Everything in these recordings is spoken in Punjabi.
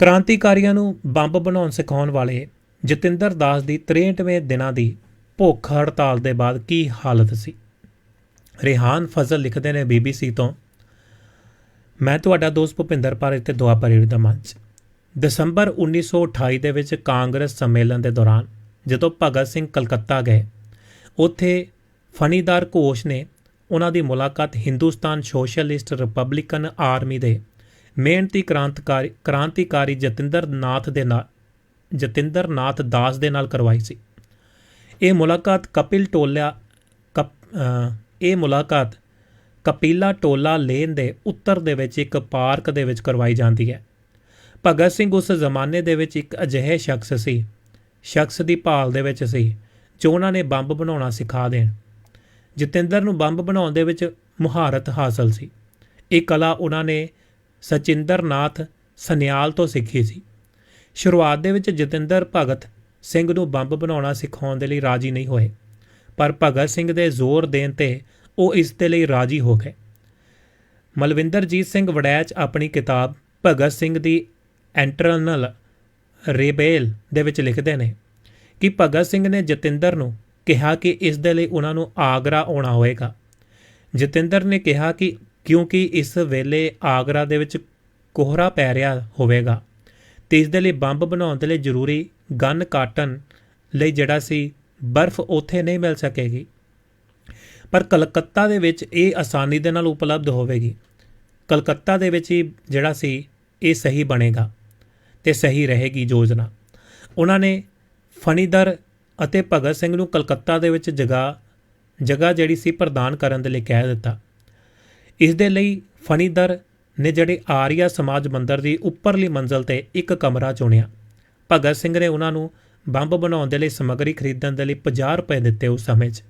ਕ੍ਰਾਂਤੀਕਾਰੀਆਂ ਨੂੰ ਬੰਬ ਬਣਾਉਣ ਸਿਖਾਉਣ ਵਾਲੇ ਜਤਿੰਦਰ ਦਾਸ ਦੀ 63ਵੇਂ ਦਿਨਾਂ ਦੀ ਭੁੱਖ ਹੜਤਾਲ ਦੇ ਬਾਅਦ ਕੀ ਹਾਲਤ ਸੀ? ਰਿਹਾਨ ਫਜ਼ਲ ਲਿਖਦੇ ਨੇ ਬੀਬੀਸੀ ਤੋਂ, ਮੈਂ ਤੁਹਾਡਾ ਦੋਸਤ ਭੁਪਿੰਦਰ ਪਾਰੇ ਤੇ ਦੁਆ ਪਰੇਡ ਦਾ ਮੰਚ। ਦਸੰਬਰ 1928 ਦੇ ਵਿੱਚ ਕਾਂਗਰਸ ਸੰਮੇਲਨ ਦੇ ਦੌਰਾਨ ਜਦੋਂ ਭਗਤ ਸਿੰਘ ਕਲਕੱਤਾ ਗਏ, ਉੱਥੇ ਫਨੀਦਾਰ ਘੋਸ਼ ਨੇ ਉਹਨਾਂ ਦੀ ਮੁਲਾਕਾਤ ਹਿੰਦੁਸਤਾਨ ਸੋਸ਼ਲਿਸਟ ਰਿਪਬਲਿਕਨ ਆਰਮੀ ਦੇ ਮਿਹਨਤੀ ਕ੍ਰਾਂਤਕਾਰੀ ਕ੍ਰਾਂਤੀਕਾਰੀ ਜਤਿੰਦਰ ਨਾਥ ਦੇ ਨਾਲ ਜਤਿੰਦਰ ਨਾਥ ਦਾਸ ਦੇ ਨਾਲ ਕਰਵਾਈ ਸੀ। ਇਹ ਮੁਲਾਕਾਤ ਕਪਿਲ ਟੋਲਿਆ ਕਪ ਇਹ ਮੁਲਾਕਾਤ ਕਪੀਲਾ ਟੋਲਾ ਲੇਨ ਦੇ ਉੱਤਰ ਦੇ ਵਿੱਚ ਇੱਕ ਪਾਰਕ ਦੇ ਵਿੱਚ ਕਰਵਾਈ ਜਾਂਦੀ ਹੈ। ਭਗਤ ਸਿੰਘ ਉਸ ਜ਼ਮਾਨੇ ਦੇ ਵਿੱਚ ਇੱਕ ਅਜਿਹੇ ਸ਼ਖਸ ਸੀ। ਸ਼ਖਸ ਦੀ ਭਾਲ ਦੇ ਵਿੱਚ ਸੀ ਜੋ ਉਹਨਾਂ ਨੇ ਬੰਬ ਬਣਾਉਣਾ ਸਿਖਾ ਦੇਣ। ਜਤਿੰਦਰ ਨੂੰ ਬੰਬ ਬਣਾਉਣ ਦੇ ਵਿੱਚ ਮੁਹਾਰਤ ਹਾਸਲ ਸੀ। ਇਹ ਕਲਾ ਉਹਨਾਂ ਨੇ ਸਚਿੰਦਰ ਨਾਥ ਸਨਿਆਲ ਤੋਂ ਸਿੱਖੀ ਸੀ। ਸ਼ੁਰੂਆਤ ਦੇ ਵਿੱਚ ਜਤਿੰਦਰ ਭਗਤ ਸਿੰਘ ਨੂੰ ਬੰਬ ਬਣਾਉਣਾ ਸਿਖਾਉਣ ਦੇ ਲਈ ਰਾਜੀ ਨਹੀਂ ਹੋਏ, ਪਰ ਭਗਤ ਸਿੰਘ ਦੇ ਜ਼ੋਰ ਦੇਣ ਤੇ ਉਹ ਇਸ ਦੇ ਲਈ ਰਾਜੀ ਹੋ ਗਏ। ਮਲਵਿੰਦਰਜੀਤ ਸਿੰਘ ਵੜੈਚ ਆਪਣੀ ਕਿਤਾਬ ਭਗਤ ਸਿੰਘ ਦੀ ਐਂਟਰਨਲ ਰੇਬੇਲ ਦੇ ਵਿੱਚ ਲਿਖਦੇ ਨੇ ਕਿ ਭਗਤ ਸਿੰਘ ਨੇ ਜਤਿੰਦਰ ਨੂੰ ਕਿਹਾ ਕਿ ਇਸ ਦੇ ਲਈ ਉਹਨਾਂ ਨੂੰ ਆਗਰਾ ਆਉਣਾ ਹੋਵੇਗਾ ਜਤਿੰਦਰ ਨੇ ਕਿਹਾ ਕਿ ਕਿਉਂਕਿ ਇਸ ਵੇਲੇ ਆਗਰਾ ਦੇ ਵਿੱਚ ਕੋਹਰਾ ਪੈ ਰਿਹਾ ਹੋਵੇਗਾ ਤੇ ਇਸ ਦੇ ਲਈ ਬੰਬ ਬਣਾਉਣ ਦੇ ਲਈ ਜ਼ਰੂਰੀ ਗਨ ਕਾਟਨ ਲਈ ਜਿਹੜਾ ਸੀ ਬਰਫ਼ ਉੱਥੇ ਨਹੀਂ ਮਿਲ ਸਕੇਗੀ। ਪਰ ਕਲਕੱਤਾ ਦੇ ਵਿੱਚ ਇਹ ਆਸਾਨੀ ਦੇ ਨਾਲ ਉਪਲਬਧ ਹੋਵੇਗੀ। ਕਲਕੱਤਾ ਦੇ ਵਿੱਚ ਹੀ ਜਿਹੜਾ ਸੀ ਇਹ ਸਹੀ ਬਣੇਗਾ ਤੇ ਸਹੀ ਰਹੇਗੀ ਯੋਜਨਾ। ਉਹਨਾਂ ਨੇ ਫਣੀਦਰ ਅਤੇ ਭਗਤ ਸਿੰਘ ਨੂੰ ਕਲਕੱਤਾ ਦੇ ਵਿੱਚ ਜਗ੍ਹਾ ਜਗ੍ਹਾ ਜਿਹੜੀ ਸੀ ਪ੍ਰਦਾਨ ਕਰਨ ਦੇ ਲਈ ਕਹਿ ਦਿੱਤਾ। ਇਸ ਦੇ ਲਈ ਫਣੀਦਰ ਨੇ ਜਿਹੜੇ ਆਰੀਆ ਸਮਾਜ ਮੰਦਰ ਦੀ ਉੱਪਰਲੀ ਮੰਜ਼ਲ ਤੇ ਇੱਕ ਕਮਰਾ ਚੁਣਿਆ। ਭਗਤ ਸਿੰਘ ਨੇ ਉਹਨਾਂ ਨੂੰ ਬੰਬ ਬਣਾਉਣ ਦੇ ਲਈ ਸਮੱਗਰੀ ਖਰੀਦਣ ਦੇ ਲਈ 50 ਰੁਪਏ ਦਿੱਤੇ ਉਸ ਸਮੇਂ 'ਚ।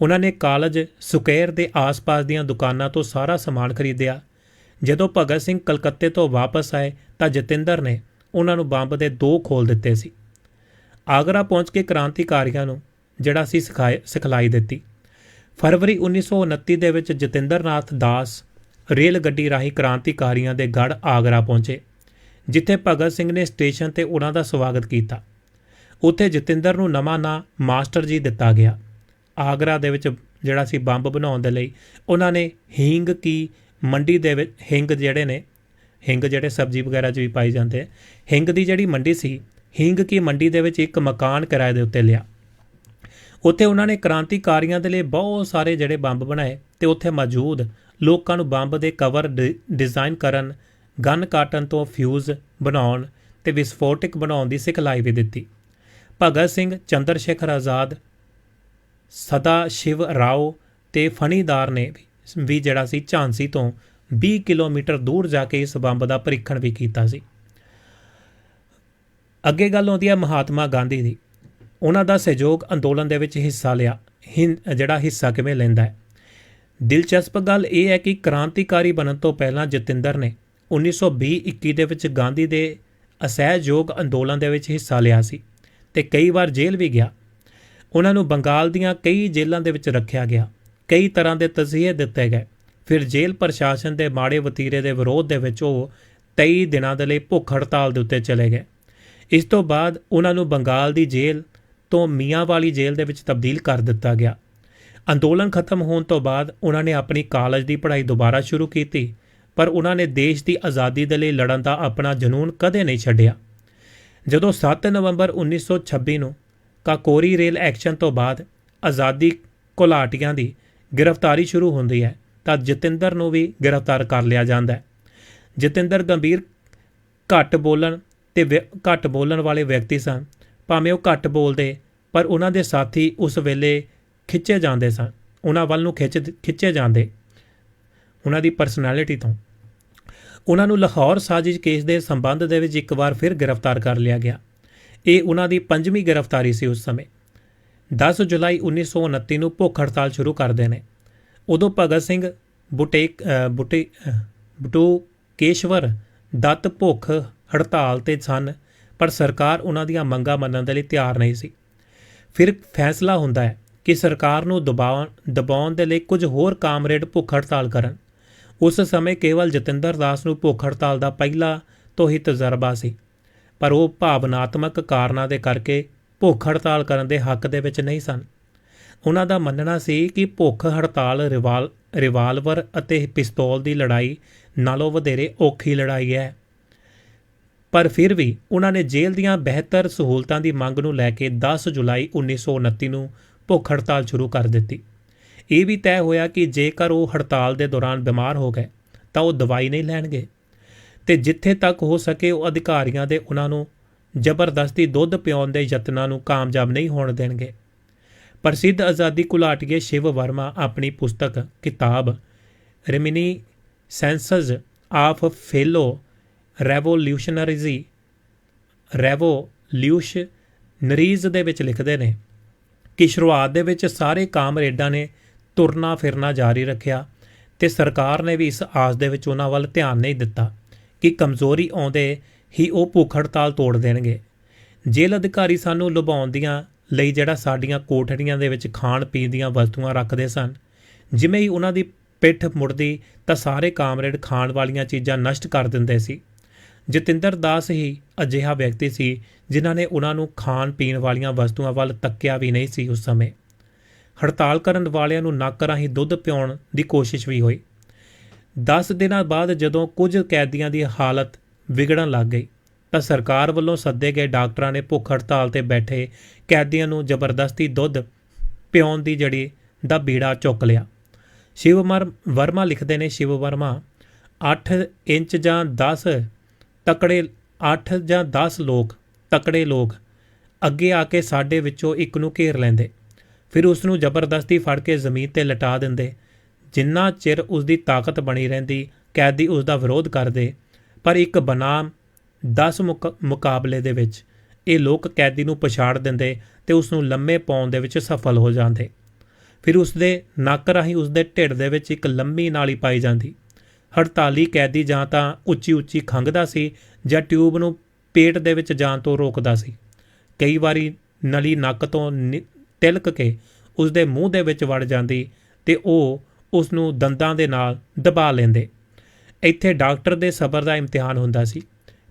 ਉਹਨਾਂ ਨੇ ਕਾਲਜ ਸੁਕੇਰ ਦੇ ਆਸ-ਪਾਸ ਦੀਆਂ ਦੁਕਾਨਾਂ ਤੋਂ ਸਾਰਾ ਸਮਾਨ ਖਰੀਦਿਆ। ਜਦੋਂ ਭਗਤ ਸਿੰਘ ਕਲਕੱਤੇ ਤੋਂ ਵਾਪਸ ਆਏ ਤਾਂ ਜਤਿੰਦਰ ਨੇ ਉਹਨਾਂ ਨੂੰ ਬੰਬ ਦੇ ਦੋ ਖੋਲ ਦਿੱਤੇ ਸੀ। ਆਗਰਾ ਪਹੁੰਚ ਕੇ ਕ੍ਰਾਂਤੀਕਾਰੀਆਂ ਨੂੰ ਜਿਹੜਾ ਸੀ ਸਿਖਾਏ ਸਿਖਲਾਈ ਦਿੱਤੀ। ਫਰਵਰੀ 1929 ਦੇ ਵਿੱਚ ਜਤਿੰਦਰਨਾਥ ਦਾਸ ਰੇਲ ਗੱਡੀ ਰਾਹੀਂ ਕ੍ਰਾਂਤੀਕਾਰੀਆਂ ਦੇ ਗੜ ਆਗਰਾ ਪਹੁੰਚੇ, ਜਿੱਥੇ ਭਗਤ ਸਿੰਘ ਨੇ ਸਟੇਸ਼ਨ ਤੇ ਉਹਨਾਂ ਦਾ ਸਵਾਗਤ ਕੀਤਾ। ਉੱਥੇ ਜਤਿੰਦਰ ਨੂੰ ਨਵਾਂ ਨਾਂ ਮਾਸਟਰ ਜੀ ਦਿੱਤਾ ਗਿਆ। ਆਗਰਾ ਦੇ ਵਿੱਚ ਜਿਹੜਾ ਸੀ ਬੰਬ ਬਣਾਉਣ ਦੇ ਲਈ ਉਹਨਾਂ ਨੇ ਹਿੰਗ ਕੀ ਮੰਡੀ ਦੇ ਵਿੱਚ, ਹਿੰਗ ਜਿਹੜੇ ਨੇ, ਹਿੰਗ ਜਿਹੜੇ ਸਬਜ਼ੀ ਵਗੈਰਾ 'ਚ ਵੀ ਪਾਈ ਜਾਂਦੇ ਹਿੰਗ ਦੀ ਜਿਹੜੀ ਮੰਡੀ ਸੀ, ਹਿੰਗ ਕੀ ਮੰਡੀ ਦੇ ਵਿੱਚ ਇੱਕ ਮਕਾਨ ਕਿਰਾਏ ਦੇ ਉੱਤੇ ਲਿਆ। ਉੱਥੇ ਉਹਨਾਂ ਨੇ ਕ੍ਰਾਂਤੀਕਾਰੀਆਂ ਦੇ ਲਈ ਬਹੁਤ ਸਾਰੇ ਜਿਹੜੇ ਬੰਬ ਬਣਾਏ ਤੇ ਉੱਥੇ ਮੌਜੂਦ ਲੋਕਾਂ ਨੂੰ ਬੰਬ ਦੇ ਕਵਰ ਡਿ- ਡਿਜ਼ਾਈਨ ਕਰਨ, ਗਨ ਕਾਟਨ ਤੋਂ ਫਿਊਜ਼ ਬਣਾਉਣ ਤੇ ਵਿਸਫੋਟਕ ਬਣਾਉਣ ਦੀ ਸਿਖਲਾਈ ਵੀ ਦਿੱਤੀ। ਭਗਤ ਸਿੰਘ ਚੰਦਰ ਸ਼ੇਖਰ ਆਜ਼ਾਦ, ਸਦਾ ਸ਼ਿਵ ਰਾਓ ਤੇ ਫਣੀਦਾਰ ਨੇ ਵੀ- ਵੀ ਜਿਹੜਾ ਸੀ ਝਾਂਸੀ ਤੋਂ 20 ਕਿਲੋਮੀਟਰ ਦੂਰ ਜਾ ਕੇ ਇਸ ਬੰਬ ਦਾ ਪਰੀਖਣ ਵੀ ਕੀਤਾ ਸੀ। ਅੱਗੇ ਗੱਲ ਆਉਂਦੀ ਹੈ ਮਹਾਤਮਾ ਗਾਂਧੀ ਦੀ। ਉਹਨਾਂ ਦਾ ਸਹਿਯੋਗ ਅੰਦੋਲਨ ਦੇ ਵਿੱਚ ਹਿੱਸਾ ਲਿਆ। ਹਿੰ- ਜਿਹੜਾ ਹਿੱਸਾ ਕਿਵੇਂ ਲੈਂਦਾ ਹੈ? ਦਿਲਚਸਪ ਗੱਲ ਇਹ ਹੈ ਕਿ ਕ੍ਰਾਂਤੀਕਾਰੀ ਬਣਨ ਤੋਂ ਪਹਿਲਾਂ ਜਤਿੰਦਰ ਨੇ 1920-21 ਦੇ ਵਿੱਚ ਗਾਂਧੀ ਦੇ ਅਸਹਿਯੋਗ ਅੰਦੋਲਨ ਦੇ ਵਿੱਚ ਹਿੱਸਾ ਲਿਆ ਸੀ ਤੇ ਕਈ ਵਾਰ ਜੇਲ੍ਹ ਵੀ ਗਿਆ। ਉਹਨਾਂ ਨੂੰ ਬੰਗਾਲ ਦੀਆਂ ਕਈ ਜੇਲ੍ਹਾਂ ਦੇ ਵਿੱਚ ਰੱਖਿਆ ਗਿਆ। ਕਈ ਤਰ੍ਹਾਂ ਦੇ ਤਜ਼ੀਏ ਦਿੱਤੇ ਗਏ। ਫਿਰ ਜੇਲ੍ਹ ਪ੍ਰਸ਼ਾਸਨ ਦੇ ਮਾੜੇ ਵਤੀਰੇ ਦੇ ਵਿਰੋਧ ਦੇ ਵਿੱਚ ਉਹ 23 ਦਿਨਾਂ ਦੇ ਲਈ ਭੁੱਖ ਹੜਤਾਲ ਦੇ ਉੱਤੇ ਚਲੇ ਗਏ। ਇਸ ਤੋਂ ਬਾਅਦ ਉਹਨਾਂ ਨੂੰ ਬੰਗਾਲ ਦੀ ਜੇਲ੍ਹ ਤੋਂ ਮੀਆਂ ਵਾਲੀ ਜੇਲ੍ਹ ਦੇ ਵਿੱਚ ਤਬਦੀਲ ਕਰ ਦਿੱਤਾ ਗਿਆ। ਅੰਦੋਲਨ ਖਤਮ ਹੋਣ ਤੋਂ ਬਾਅਦ ਉਹਨਾਂ ਨੇ ਆਪਣੀ ਕਾਲਜ ਦੀ ਪੜ੍ਹਾਈ ਦੁਬਾਰਾ ਸ਼ੁਰੂ ਕੀਤੀ, ਪਰ ਉਹਨਾਂ ਨੇ ਦੇਸ਼ ਦੀ ਆਜ਼ਾਦੀ ਦੇ ਲਈ ਲੜਨ ਦਾ ਆਪਣਾ ਜਨੂਨ ਕਦੇ ਨਹੀਂ ਛੱਡਿਆ। ਜਦੋਂ 7 ਨਵੰਬਰ 1926 ਨੂੰ ਕਾਕੋਰੀ ਰੇਲ ਐਕਸ਼ਨ ਤੋਂ ਬਾਅਦ ਆਜ਼ਾਦੀ ਘੁਲਾਟੀਆਂ ਦੀ ਗ੍ਰਿਫਤਾਰੀ ਸ਼ੁਰੂ ਹੁੰਦੀ ਹੈ, ਤਾਂ ਜਤਿੰਦਰ ਨੂੰ ਵੀ ਗ੍ਰਿਫਤਾਰ ਕਰ ਲਿਆ ਜਾਂਦਾ ਹੈ। ਜਤਿੰਦਰ ਗੰਭੀਰ ਘੱਟ ਬੋਲਣ ਤੇ ਵਿ- ਘੱਟ ਬੋਲਣ ਵਾਲੇ ਵਿਅਕਤੀ ਸਨ। ਭਾਵੇਂ ਉਹ ਘੱਟ ਬੋਲਦੇ ਪਰ ਉਹਨਾਂ ਦੇ ਸਾਥੀ ਉਸ ਵੇਲੇ ਖਿੱਚੇ ਜਾਂਦੇ ਸਨ। ਉਹਨਾਂ ਵੱਲ ਨੂੰ ਖਿੱਚ ਖਿੱਚੇ ਜਾਂਦੇ। ਉਹਨਾਂ ਦੀ ਪਰਸਨੈਲਿਟੀ ਤੋਂ। ਉਹਨਾਂ ਨੂੰ ਲਾਹੌਰ ਸਾਜ਼ਿਸ਼ ਕੇਸ ਦੇ ਸੰਬੰਧ ਦੇ ਵਿੱਚ ਇੱਕ ਵਾਰ ਫਿਰ ਗ੍ਰਿਫਤਾਰ ਕਰ ਲਿਆ ਗਿਆ। ਇਹ ਉਹਨਾਂ ਦੀ ਪੰਜਵੀਂ ਗ੍ਰਿਫਤਾਰੀ ਸੀ ਉਸ ਸਮੇਂ। 10 ਜੁਲਾਈ 1929 ਨੂੰ ਭੁੱਖ ਹੜਤਾਲ ਸ਼ੁਰੂ ਕਰਦੇ ਨੇ। ਉਦੋਂ ਭਗਤ ਸਿੰਘ ਬੁਟੇਕ ਬੁਟੇ ਅ, ਬਟੂਕੇਸ਼ਵਰ ਦੱਤ ਭੁੱਖ ਹੜਤਾਲ ਤੇ ਸਨ। ਪਰ ਸਰਕਾਰ ਉਹਨਾਂ ਦੀਆਂ ਮੰਗਾਂ ਮੰਨਣ ਦੇ ਲਈ ਤਿਆਰ ਨਹੀਂ ਸੀ। ਫਿਰ ਫੈਸਲਾ ਹੁੰਦਾ ਹੈ ਕਿ ਸਰਕਾਰ ਨੂੰ ਦਬਾਉਣ ਦਬਾਉਣ ਦੇ ਲਈ ਕੁਝ ਹੋਰ ਕਾਮਰੇਡ ਭੁੱਖ ਹੜਤਾਲ ਕਰਨ। ਉਸ ਸਮੇਂ ਕੇਵਲ ਜਤਿੰਦਰ ਦਾਸ ਨੂੰ ਭੁੱਖ ਹੜਤਾਲ ਦਾ ਪਹਿਲਾ ਤੋਂ ਹੀ ਤਜਰਬਾ ਸੀ। ਪਰ ਉਹ ਭਾਵਨਾਤਮਕ ਕਾਰਨਾਂ ਦੇ ਕਰਕੇ ਭੁੱਖ ਹੜਤਾਲ ਕਰਨ ਦੇ ਹੱਕ ਦੇ ਵਿੱਚ ਨਹੀਂ ਸਨ। ਉਹਨਾਂ ਦਾ ਮੰਨਣਾ ਸੀ ਕਿ ਭੁੱਖ ਹੜਤਾਲ ਰਿਵਾਲ, ਰਿਵਾਲਵਰ ਅਤੇ ਪਿਸਤੌਲ ਦੀ ਲੜਾਈ ਨਾਲੋਂ ਵਧੇਰੇ ਔਖੀ ਲੜਾਈ ਹੈ। ਪਰ ਫਿਰ ਵੀ ਉਹਨਾਂ ਨੇ ਜੇਲ੍ਹ ਦੀਆਂ ਬਿਹਤਰ ਸਹੂਲਤਾਂ ਦੀ ਮੰਗ ਨੂੰ ਲੈ ਕੇ 10 ਜੁਲਾਈ 1929 ਨੂੰ ਭੁੱਖ ਹੜਤਾਲ ਸ਼ੁਰੂ ਕਰ ਦਿੱਤੀ। ਇਹ ਵੀ ਤੈਅ ਹੋਇਆ ਕਿ ਜੇਕਰ ਉਹ ਹੜਤਾਲ ਦੇ ਦੌਰਾਨ ਬਿਮਾਰ ਹੋ ਗਏ, ਤਾਂ ਉਹ ਦਵਾਈ ਨਹੀਂ ਲੈਣਗੇ। ਤੇ ਜਿੱਥੇ ਤੱਕ ਹੋ ਸਕੇ ਉਹ ਅਧਿਕਾਰੀਆਂ ਦੇ ਉਹਨਾਂ ਨੂੰ ਜ਼ਬਰਦਸਤੀ ਦੁੱਧ ਪਿਆਉਣ ਦੇ ਯਤਨਾਂ ਨੂੰ ਕਾਮਯਾਬ ਨਹੀਂ ਹੋਣ ਦੇਣਗੇ। ਪ੍ਰਸਿੱਧ ਆਜ਼ਾਦੀ ਘੁਲਾਟੀਏ ਸ਼ਿਵ ਵਰਮਾ ਆਪਣੀ ਪੁਸਤਕ ਕਿਤਾਬ, reminiscences of fellow revolutionaries revolutionaries ਦੇ ਵਿੱਚ ਲਿਖਦੇ ਨੇ ਕਿ ਸ਼ੁਰੂਆਤ ਦੇ ਵਿੱਚ ਸਾਰੇ ਕਾਮਰੇਡਾਂ ਨੇ ਤੁਰਨਾ ਫਿਰਨਾ ਜਾਰੀ ਰੱਖਿਆ ਤੇ ਸਰਕਾਰ ਨੇ ਵੀ ਇਸ ਆਸ ਦੇ ਵਿੱਚ ਉਹਨਾਂ ਵੱਲ ਧਿਆਨ ਨਹੀਂ ਦਿੱਤਾ ਕਿ ਕਮਜ਼ੋਰੀ ਆਉਂਦੇ ਹੀ ਉਹ ਭੁੱਖ ਹੜਤਾਲ ਤੋੜ ਦੇਣਗੇ। ਜੇਲ੍ਹ ਅਧਿਕਾਰੀ ਸਾਨੂੰ ਲੁਭਾਉਣ ਦੀਆਂ ਲਈ ਜਿਹੜਾ ਸਾਡੀਆਂ ਕੋਠੜੀਆਂ ਦੇ ਵਿੱਚ ਖਾਣ ਪੀਣ ਦੀਆਂ ਵਸਤੂਆਂ ਰੱਖਦੇ ਸਨ, ਜਿਵੇਂ ਹੀ ਉਹਨਾਂ ਦੀ ਪਿੱਠ ਮੁੜਦੀ ਤਾਂ ਸਾਰੇ ਕਾਮਰੇਡ ਖਾਣ ਵਾਲੀਆਂ ਚੀਜ਼ਾਂ ਨਸ਼ਟ ਕਰ ਦਿੰਦੇ ਸੀ। ਜਤਿੰਦਰ ਦਾਸ ਹੀ ਅਜਿਹਾ ਵਿਅਕਤੀ ਸੀ ਜਿਨ੍ਹਾਂ ਨੇ ਉਹਨਾਂ ਨੂੰ ਖਾਣ ਪੀਣ ਵਾਲੀਆਂ ਵਸਤੂਆਂ ਵੱਲ ਤੱਕਿਆ ਵੀ ਨਹੀਂ ਸੀ ਉਸ ਸਮੇਂ। ਹੜਤਾਲ ਕਰਨ ਵਾਲਿਆਂ ਨੂੰ ਨੱਕ ਰਾਹੀਂ ਦੁੱਧ ਪਿਉਣ ਦੀ ਕੋਸ਼ਿਸ਼ ਵੀ ਹੋਈ। 10 ਦਿਨਾਂ ਬਾਅਦ ਜਦੋਂ ਕੁਝ ਕੈਦੀਆਂ ਦੀ ਹਾਲਤ ਵਿਗੜਨ ਲੱਗ ਗਈ, ਤਾਂ ਸਰਕਾਰ ਵੱਲੋਂ ਸੱਦੇ ਗਏ ਡਾਕਟਰਾਂ ਨੇ ਭੁੱਖ ਹੜਤਾਲ ਤੇ ਬੈਠੇ ਕੈਦੀਆਂ ਨੂੰ ਜ਼ਬਰਦਸਤੀ ਦੁੱਧ ਪਿਉਣ ਦੀ ਜੜੀ ਦਾ ਬੀੜਾ ਚੁੱਕ ਲਿਆ। ਸ਼ਿਵਮਰ ਵਰਮਾ ਲਿਖਦੇ ਨੇ, ਸ਼ਿਵ ਵਰਮਾ 8 ਇੰਚ ਜਾਂ 10 ਤਕੜੇ 8 ਜਾਂ 10 ਲੋਕ, ਤਕੜੇ ਲੋਕ, ਅੱਗੇ ਆ ਕੇ ਸਾਡੇ ਵਿੱਚੋਂ ਇੱਕ ਨੂੰ ਘੇਰ ਲੈਂਦੇ। ਫਿਰ ਉਸ ਨੂੰ ਜ਼ਬਰਦਸਤੀ ਫੜ ਕੇ ਜ਼ਮੀਨ ਤੇ ਲਟਾ ਦਿੰਦੇ। ਜਿੰਨਾ ਚਿਰ ਉਸ ਦੀ ਤਾਕਤ ਬਣੀ ਰਹਿੰਦੀ, ਕੈਦੀ ਉਸ ਦਾ ਵਿਰੋਧ ਕਰਦੇ। ਪਰ ਇੱਕ ਬਨਾਮ 10 ਮੁਕ- ਮੁਕਾਬਲੇ ਦੇ ਵਿੱਚ ਇਹ ਲੋਕ ਕੈਦੀ ਨੂੰ ਪਛਾੜ ਦਿੰਦੇ ਤੇ ਉਸ ਨੂੰ ਲੰਮੇ ਪਾਉਣ ਦੇ ਵਿੱਚ ਸਫਲ ਹੋ ਜਾਂਦੇ। ਫਿਰ ਉਸ ਦੇ ਨੱਕ ਰਾਹੀਂ ਉਸ ਦੇ ਢਿੱਡ ਦੇ ਵਿੱਚ ਇੱਕ ਲੰਮੀ ਨਾਲੀ ਪਾਈ ਜਾਂਦੀ। ਹੜਤਾਲੀ ਕੈਦੀ ਜਾਂ ਤਾਂ ਉੱਚੀ ਉੱਚੀ ਖੰਗਦਾ ਸੀ ਜਾਂ ਟਿਊਬ ਨੂੰ ਪੇਟ ਦੇ ਵਿੱਚ ਜਾਣ ਤੋਂ ਰੋਕਦਾ ਸੀ। ਕਈ ਵਾਰੀ ਨਲੀ ਨੱਕ ਤੋਂ ਨਿ- ਤਿਲਕ ਕੇ ਉਸ ਦੇ ਮੂੰਹ ਦੇ ਵਿੱਚ ਵੜ ਜਾਂਦੀ ਤੇ ਉਹ ਉਸ ਨੂੰ ਦੰਦਾਂ ਦੇ ਨਾਲ ਦਬਾ ਲੈਂਦੇ। ਇੱਥੇ ਡਾਕਟਰ ਦੇ ਸਬਰ ਦਾ ਇਮਤਿਹਾਨ ਹੁੰਦਾ ਸੀ।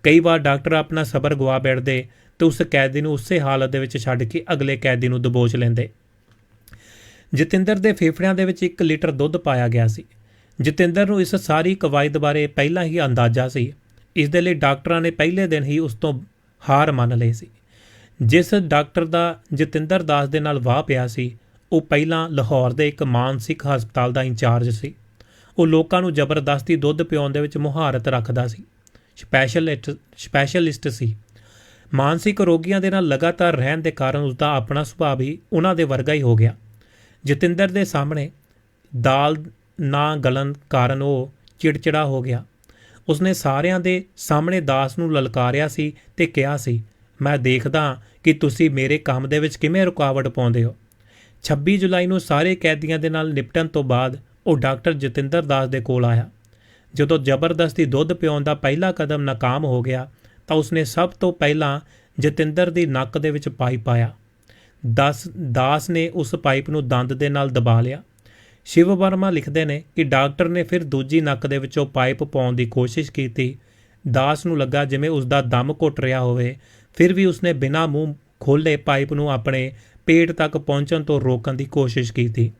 ਕਈ ਵਾਰ ਡਾਕਟਰ ਆਪਣਾ ਸਬਰ ਗਵਾ ਬੈਠਦੇ ਤੇ ਉਸ ਕੈਦੀ ਨੂੰ ਉਸੇ ਹਾਲਤ ਦੇ ਵਿੱਚ ਛੱਡ ਕੇ ਅਗਲੇ ਕੈਦੀ ਨੂੰ ਦਬੋਚ ਲੈਂਦੇ। ਜਤਿੰਦਰ ਦੇ ਫੇਫੜਿਆਂ ਦੇ ਵਿੱਚ 1 ਲੀਟਰ ਦੁੱਧ ਪਾਇਆ ਗਿਆ ਸੀ। ਜਤਿੰਦਰ ਨੂੰ ਇਸ ਸਾਰੀ ਕਵਾਇਦ ਬਾਰੇ ਪਹਿਲਾਂ ਹੀ ਅੰਦਾਜ਼ਾ ਸੀ। ਇਸ ਦੇ ਲਈ ਡਾਕਟਰਾਂ ਨੇ ਪਹਿਲੇ ਦਿਨ ਹੀ ਉਸ ਤੋਂ ਹਾਰ ਮੰਨ ਲਈ ਸੀ। ਜਿਸ ਡਾਕਟਰ ਦਾ ਜਤਿੰਦਰ ਦਾਸ ਦੇ ਨਾਲ ਵਾਹ ਪਿਆ ਸੀ, ਉਹ ਪਹਿਲਾਂ ਲਾਹੌਰ ਦੇ ਇੱਕ ਮਾਨਸਿਕ ਹਸਪਤਾਲ ਦਾ ਇੰਚਾਰਜ ਸੀ। ਉਹ ਲੋਕਾਂ ਨੂੰ ਜ਼ਬਰਦਸਤੀ ਦੁੱਧ ਪਿਆਉਣ ਦੇ ਵਿੱਚ ਮੁਹਾਰਤ ਰੱਖਦਾ ਸੀ। ਸਪੈਸ਼ਲਿਸਟ ਸਪੈਸ਼ਲਿਸਟ ਸੀ। ਮਾਨਸਿਕ ਰੋਗੀਆਂ ਦੇ ਨਾਲ ਲਗਾਤਾਰ ਰਹਿਣ ਦੇ ਕਾਰਨ ਉਸ ਦਾ ਆਪਣਾ ਸੁਭਾਅ ਵੀ ਉਹਨਾਂ ਦੇ ਵਰਗਾ ਹੀ ਹੋ ਗਿਆ। ਜਤਿੰਦਰ ਦੇ ਸਾਹਮਣੇ ਦਾਲ ਨਾ ਗਲਨ ਕਾਰਨ ਉਹ ਚਿੜਚਿੜਾ ਹੋ ਗਿਆ। ਉਸਨੇ ਸਾਰਿਆਂ ਦੇ ਸਾਹਮਣੇ ਦਾਸ ਨੂੰ ਲਲਕਾਰਿਆ ਸੀ ਤੇ ਕਿਹਾ ਸੀ, ਮੈਂ ਦੇਖਦਾ ਕਿ ਤੁਸੀਂ ਮੇਰੇ ਕੰਮ ਦੇ ਵਿੱਚ ਕਿਵੇਂ ਰੁਕਾਵਟ ਪਾਉਂਦੇ ਹੋ। 26 ਜੁਲਾਈ ਨੂੰ ਸਾਰੇ ਕੈਦੀਆਂ ਦੇ ਨਾਲ ਨਿਪਟਣ ਤੋਂ ਬਾਅਦ ਉਹ ਡਾਕਟਰ ਜਤਿੰਦਰ ਦਾਸ ਦੇ ਕੋਲ ਆਇਆ। ਜਦੋਂ ਜ਼ਬਰਦਸਤੀ ਦੁੱਧ ਪਿਆਉਣ ਦਾ ਪਹਿਲਾ ਕਦਮ ਨਾਕਾਮ ਹੋ ਗਿਆ, ਤਾਂ ਉਸਨੇ ਸਭ ਤੋਂ ਪਹਿਲਾਂ ਜਤਿੰਦਰ ਦੀ ਨੱਕ ਦੇ ਵਿੱਚ ਪਾਈਪ ਪਾਇਆ। ਦਸ, ਦਾਸ ਨੇ ਉਸ ਪਾਈਪ ਨੂੰ ਦੰਦ ਦੇ ਨਾਲ ਦਬਾ ਲਿਆ। ਸ਼ਿਵ ਵਰਮਾ ਲਿਖਦੇ ਨੇ ਕਿ ਡਾਕਟਰ ਨੇ ਫਿਰ ਦੂਜੀ ਨੱਕ ਦੇ ਵਿੱਚੋਂ ਪਾਈਪ ਪਾਉਣ ਦੀ ਕੋਸ਼ਿਸ਼ ਕੀਤੀ। ਦਾਸ ਨੂੰ ਲੱਗਾ ਜਿਵੇਂ ਉਸ ਦਾ ਦਮ ਘੁੱਟ ਰਿਹਾ ਹੋਵੇ, ਫਿਰ ਵੀ ਉਸਨੇ ਬਿਨਾਂ ਮੂੰਹ ਖੋਲੇ ਪਾਈਪ ਨੂੰ ਆਪਣੇ ਪੇਟ ਤੱਕ ਪਹੁੰਚਣ ਤੋਂ ਰੋਕਣ ਦੀ ਕੋਸ਼ਿਸ਼ ਕੀਤੀ।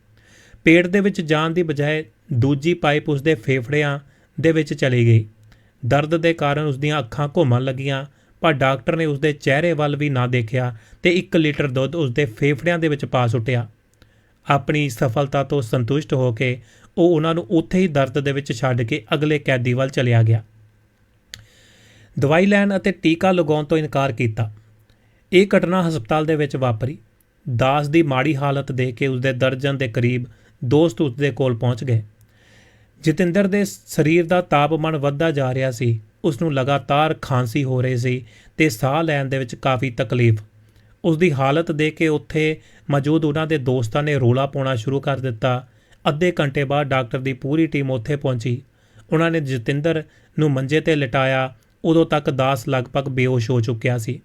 ਪੇਟ ਦੇ ਵਿੱਚ ਜਾਣ ਦੀ ਬਜਾਏ ਦੂਜੀ ਪਾਈਪ ਉਸਦੇ ਫੇਫੜਿਆਂ ਦੇ ਵਿੱਚ ਚਲੀ ਗਈ। ਦਰਦ ਦੇ ਕਾਰਨ ਉਸਦੀਆਂ ਅੱਖਾਂ ਘੁੰਮਣ ਲੱਗੀਆਂ, ਪਰ ਡਾਕਟਰ ਨੇ ਉਸਦੇ ਚਿਹਰੇ ਵੱਲ ਵੀ ਨਾ ਦੇਖਿਆ ਤੇ 1 ਲੀਟਰ ਦੁੱਧ ਉਸਦੇ ਫੇਫੜਿਆਂ ਦੇ ਵਿੱਚ ਪਾ ਸੁੱਟਿਆ। ਆਪਣੀ ਸਫਲਤਾ ਤੋਂ ਸੰਤੁਸ਼ਟ ਹੋ ਕੇ ਉਹ ਉਹਨਾਂ ਨੂੰ ਉੱਥੇ ਹੀ ਦਰਦ ਦੇ ਵਿੱਚ ਛੱਡ ਕੇ ਅਗਲੇ ਕੈਦੀ ਵੱਲ ਚਲਿਆ ਗਿਆ। ਦਵਾਈ ਲੈਣ ਅਤੇ ਟੀਕਾ ਲਗਾਉਣ ਤੋਂ ਇਨਕਾਰ ਕੀਤਾ। ਇਹ ਘਟਨਾ ਹਸਪਤਾਲ ਦੇ ਵਿੱਚ ਵਾਪਰੀ। ਦਾਸ ਦੀ ਮਾੜੀ ਹਾਲਤ ਦੇਖ ਕੇ ਉਸਦੇ ਦਰਜਨ ਦੇ ਕਰੀਬ ਦੋਸਤ ਉਸਦੇ ਕੋਲ ਪਹੁੰਚ ਗਏ। ਜਤਿੰਦਰ ਦੇ ਸਰੀਰ ਦਾ ਤਾਪਮਾਨ ਵੱਧਦਾ ਜਾ ਰਿਹਾ ਸੀ। ਉਸ ਨੂੰ ਲਗਾਤਾਰ ਖਾਂਸੀ ਹੋ ਰਹੀ ਸੀ ਤੇ ਸਾਹ ਲੈਣ ਦੇ ਵਿੱਚ ਕਾਫੀ ਤਕਲੀਫ। ਉਸ ਦੀ ਹਾਲਤ ਦੇਖ ਕੇ ਉੱਥੇ ਮੌਜੂਦ ਉਹਨਾਂ ਦੇ ਦੋਸਤਾਂ ਨੇ ਰੋਲਾ ਪਾਉਣਾ ਸ਼ੁਰੂ ਕਰ ਦਿੱਤਾ। ਅੱਧੇ ਘੰਟੇ ਬਾਅਦ ਡਾਕਟਰ ਦੀ ਪੂਰੀ ਟੀਮ ਉੱਥੇ ਪਹੁੰਚੀ। ਉਹਨਾਂ ਨੇ ਜਤਿੰਦਰ ਨੂੰ ਮੰਜੇ ਤੇ ਲਿਟਾਇਆ। ਉਦੋਂ ਤੱਕ ਦਾਸ ਲਗਭਗ ਬੇਹੋਸ਼ ਹੋ ਚੁੱਕਿਆ ਸੀ।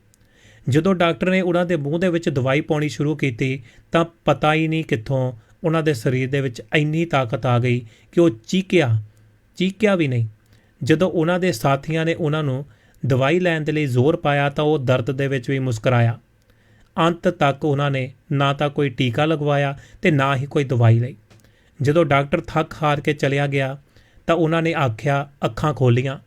ਜਦੋਂ ਡਾਕਟਰ ਨੇ ਉਹਨਾਂ ਦੇ ਮੂੰਹ ਦੇ ਵਿੱਚ ਦਵਾਈ ਪਾਉਣੀ ਸ਼ੁਰੂ ਕੀਤੀ, ਤਾਂ ਪਤਾ ਹੀ ਨਹੀਂ ਕਿੱਥੋਂ ਉਹਨਾਂ ਦੇ ਸਰੀਰ ਦੇ ਵਿੱਚ ਇੰਨੀ ਤਾਕਤ ਆ ਗਈ ਕਿ ਉਹ ਚੀਕਿਆ ਚੀਕਿਆ ਵੀ ਨਹੀਂ। ਜਦੋਂ ਉਹਨਾਂ ਦੇ ਸਾਥੀਆਂ ਨੇ ਉਹਨਾਂ ਨੂੰ ਦਵਾਈ ਲੈਣ ਦੇ ਲਈ ਜ਼ੋਰ ਪਾਇਆ, ਤਾਂ ਉਹ ਦਰਦ ਦੇ ਵਿੱਚ ਵੀ ਮੁਸਕਰਾਇਆ। ਅੰਤ ਤੱਕ ਉਹਨਾਂ ਨੇ ਨਾ ਤਾਂ ਕੋਈ ਟੀਕਾ ਲਗਵਾਇਆ ਤੇ ਨਾ ਹੀ ਕੋਈ ਦਵਾਈ ਲਈ। ਜਦੋਂ ਡਾਕਟਰ ਥੱਕ ਹਾਰ ਕੇ ਚਲਿਆ ਗਿਆ, ਤਾਂ ਉਹਨਾਂ ਨੇ ਆਖਿਆ, ਅੱਖਾਂ ਖੋਲੀਆਂ।